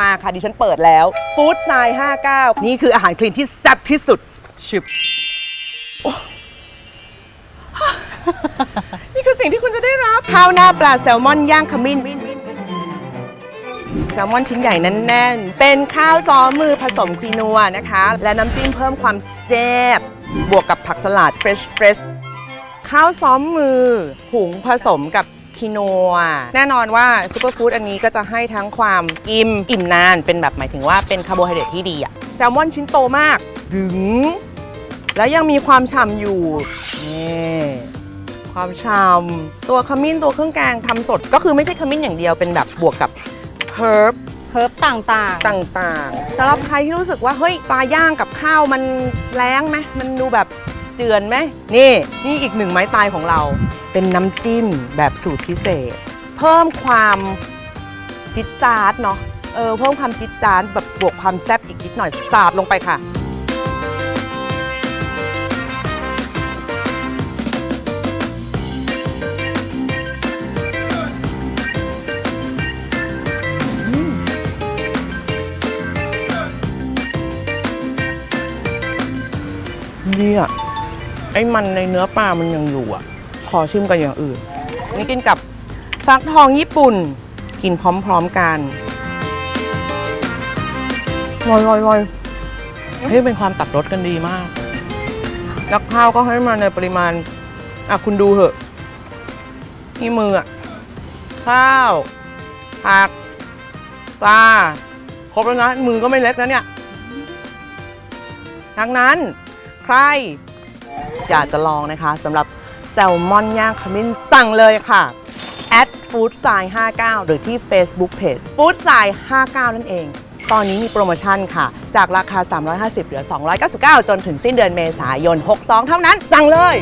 มาค่ะดิฉันเปิดแล้วฟู้ดไซน์59 นี่คืออาหารคลีนที่แซ่บที่สุดชิบโอ้นี่คือสิ่งที่คุณจะได้รับข้าวหน้าปลาแซลมอนย่างขมิ้นแซลมอนชิ้นใหญ่แน่นๆ เป็นข้าวซอมมือผสมควีนัวนะคะ และน้ำจิ้มเพิ่มความแซ่บบวกกับผักสลัดเฟรชเฟรชข้าวซ้อมมือหุงผสมกับ คีโนัวแน่นอนว่าซูเปอร์ฟู้ดอันนี้ก็จะให้ทั้งความอิ่ม อิ่มนานเป็นแบบหมายถึงว่าเป็นคาร์โบไฮเดรตที่ดีอะแซลมอนชิ้นโตมากดึง แล้วยังมีความฉ่ำอยู่นี่ความฉ่ำตัวขมิ้นตัวเครื่องแกงทำสด ก็คือไม่ใช่ขมิ้นอย่างเดียวเป็นแบบบวกกับเฮิร์บเฮิร์บต่างต่างๆสำหรับใครที่รู้สึกว่าเฮ้ยปลาย่างกับข้าวมันแรงไหมมันดูแบบ เจือนไหมนี่นี่อีกหนึ่งไม้ตายของเรา เป็นน้ำจิ้มแบบสูตรพิเศษ เพิ่มความจิ๊ดจ๊าดเนาะเออเพิ่มความจิ๊ดจ๊าดแบบบวกความแซ่บอีกนิดหน่อยสาดลงไปค่ะ ดีอะ ไอ้มันในเนื้อปลามันยังอยู่อะ ขอชิมกับอย่างอื่น นี่กินกับฟักทองญี่ปุ่น กินพร้อมๆกันลอยลอยลอยเฮ้ยเป็นความตัดรสกันดีมาก แล้วข้าวก็ให้มาในปริมาณ อะคุณดูเหอะที่มืออะ ข้าวผักปลาครบแล้วนะ มือก็ไม่เล็กนะเนี่ย ดังนั้น ใคร อยากจะลองนะคะสำหรับแซลมอนย่างขมิ้นสั่งเลยค่ะ at food sign 59 หรือที่ Facebook Page food sign 59 นั่นเอง ตอนนี้มีโปรโมชั่นค่ะ จากราคา 350 เหลือ 299 จนถึงสิ้นเดือนเมษายน 62 เท่านั้น สั่งเลย